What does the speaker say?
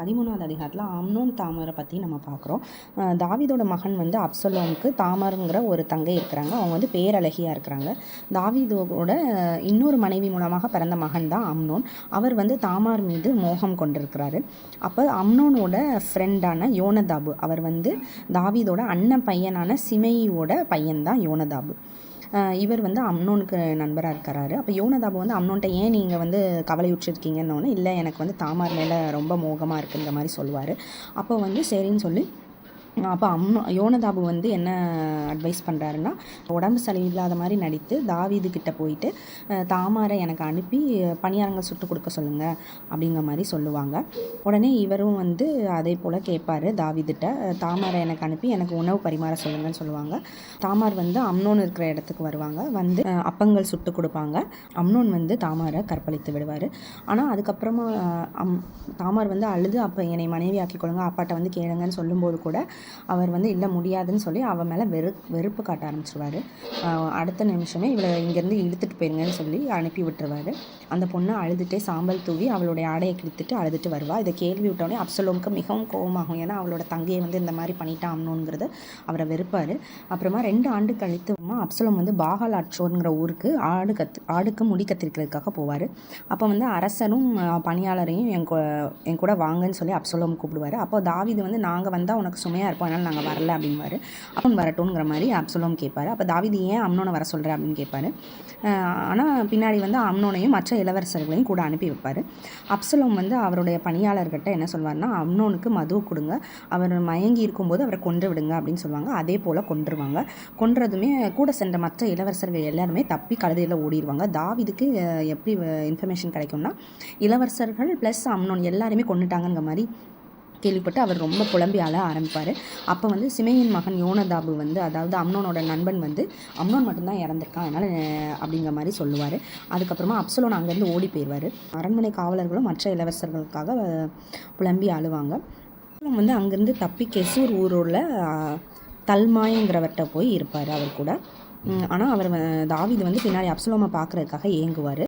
பதிமூணாவது அதிகாரத்தில் அம்னோன் தாமரை பற்றி நம்ம பார்க்குறோம் தாவிதோட மகன் வந்து அப்சலோமுக்கு தாமருங்கிற ஒரு தங்கை இருக்கிறாங்க. அவங்க வந்து பேரழகியாக இருக்கிறாங்க. தாவிதோட இன்னொரு மனைவி மூலமாக பிறந்த மகன் தான் அம்னோன் அவர் வந்து தாமார் மீது மோகம் கொண்டிருக்கிறாரு. அப்போ அம்னோனோட ஃப்ரெண்டான யோனதாபு அவர் வந்து தாவிதோட அண்ணன் பையனான சிமையோட பையன் தான் யோனதாபு. இவர் வந்து அம்னோனுக்கு நண்பராக இருக்கிறாரு அப்போ யோனதாபு வந்து அம்னோன்ட்ட ஏன் நீங்கள் வந்து கவலையுற்றிருக்கீங்கன்னு இல்லை எனக்கு வந்து தாமார் மேலே ரொம்ப மோகமாக இருக்குங்கிற மாதிரி சொல்லுவார். அப்போ வந்து சரின்னு சொல்லி அப்போ அம்னோ யோனதாபு வந்து என்ன அட்வைஸ் பண்ணுறாருன்னா உடம்பு சரியில்லாத மாதிரி நடித்து தாவீது கிட்ட போயிட்டு தாமரை தாமாரை எனக்கு அனுப்பி பணியாரங்கள் சுட்டு கொடுக்க சொல்லுங்கள் அப்படிங்கிற மாதிரி சொல்லுவாங்க. உடனே இவரும் வந்து அதே போல் கேட்பாரு தாவீதுட்ட. அஹ், தாமாரை எனக்கு அனுப்பி எனக்கு உணவு பரிமாற சொல்லுங்கன்னு சொல்லுவாங்க. தாமார் வந்து அம்னோன் இருக்கிற இடத்துக்கு வருவாங்க. வந்து அப்பங்கள் சுட்டு கொடுப்பாங்க. அம்னோன் வந்து தாமாரை கற்பழித்து விடுவார். ஆனால் அதுக்கப்புறமா அம் தாமார் வந்து அழுது அப்போ என்னை மனைவி ஆக்கிக்கொள்ளுங்க கொடுங்க அப்பாட்ட வந்து கேளுங்கன்னு சொல்லும்போது கூட அவர் வந்து இல்லை முடியாதுன்னு சொல்லி அவன் மேலே வெறு வெறுப்பு காட்ட ஆரம்பிச்சிருவார். அடுத்த நிமிஷமே இவளை இங்கேருந்து இழுத்துட்டு போயிருங்கன்னு சொல்லி அனுப்பி விட்டுருவாரு. அந்த பொண்ணை அழுதுகிட்டே சாம்பல் தூவி அவளுடைய ஆடையை கிழித்துட்டு அழுதுட்டு வருவாள் இதை கேள்வி விட்டோடனே அப்சலோமுக்கு மிகவும் கோபமாகும். ஏன்னா அவளோட தங்கையை வந்து இந்த மாதிரி பண்ணிட்டாங்கணுங்கிறது அவரை வெறுப்பார். அப்புறமா ரெண்டு ஆண்டு கழித்துமா அப்சலோம் வந்து பாகால் அற்றோருங்கிற ஊருக்கு ஆடு கத்து ஆடுக்கு முடி கத்திரிக்கிறதுக்காக போவார். அப்போ வந்து அரசரும் பணியாளரையும் என் கூ என் கூட வாங்கன்னு சொல்லி அப்சலோம் கூப்பிடுவார். அப்போ தாவிது வந்து நாங்கள் வந்தால் உனக்கு சுமையாக இருப்போம். அதனால் நாங்கள் வரல அப்படிங்குவார் அவன் வரட்டும்ங்கிற மாதிரி அப்சலோம் கேட்பார். அப்போ தாவீது ஏன் அம்னோனை வர சொல்கிற அப்படின்னு கேட்பார். ஆனால் பின்னாடி வந்து அம்னோனையும் மற்ற இளவரசர்களையும் கூட அனுப்பி வைப்பார். அப்சலோம் வந்து அவருடைய பணியாளர்கிட்ட என்ன சொல்வார்னா அம்னோனுக்கு மது கொடுங்க. அவர் மயங்கி இருக்கும்போது அவரை கொன்று விடுங்க அப்படின்னு சொல்லுவாங்க. அதே போல் கொன்றுவாங்க. கொன்றதுமே கூட சென்ற மற்ற இளவரசர்கள் எல்லாருமே தப்பி கழுதையில் ஓடிடுவாங்க தாவிதுக்கு எப்படி இன்ஃபர்மேஷன் கிடைக்கும்னா இளவரசர்கள் ப்ளஸ் அம்னோன் எல்லாருமே கொண்டுட்டாங்கங்கிற மாதிரி கேள்விப்பட்டு அவர் ரொம்ப புலம்பி அழ ஆரம்பிப்பார். அப்போ வந்து சிமையின் மகன் யோனதாபு வந்து அதாவது அம்னோனோட நண்பன் வந்து அம்னோன் மட்டும்தான் இறந்துருக்கான் அதனால் அப்படிங்கிற மாதிரி சொல்லுவார். அதுக்கப்புறமா அப்சலோன் அங்கேருந்து ஓடி போயிடுவார் அரண்மனை காவலர்களும் மற்ற இளவரசர்களுக்காக புலம்பி அழுவாங்க வந்து அங்கேருந்து தப்பி கெசூர் ஊரோட தல்மாயங்கிறவர்கிட்ட போய் இருப்பார் அவர் கூட. ஆனால் அவர் தாவிது வந்து பின்னாடி அப்சலோமை பார்க்குறதுக்காக ஏங்குவார்.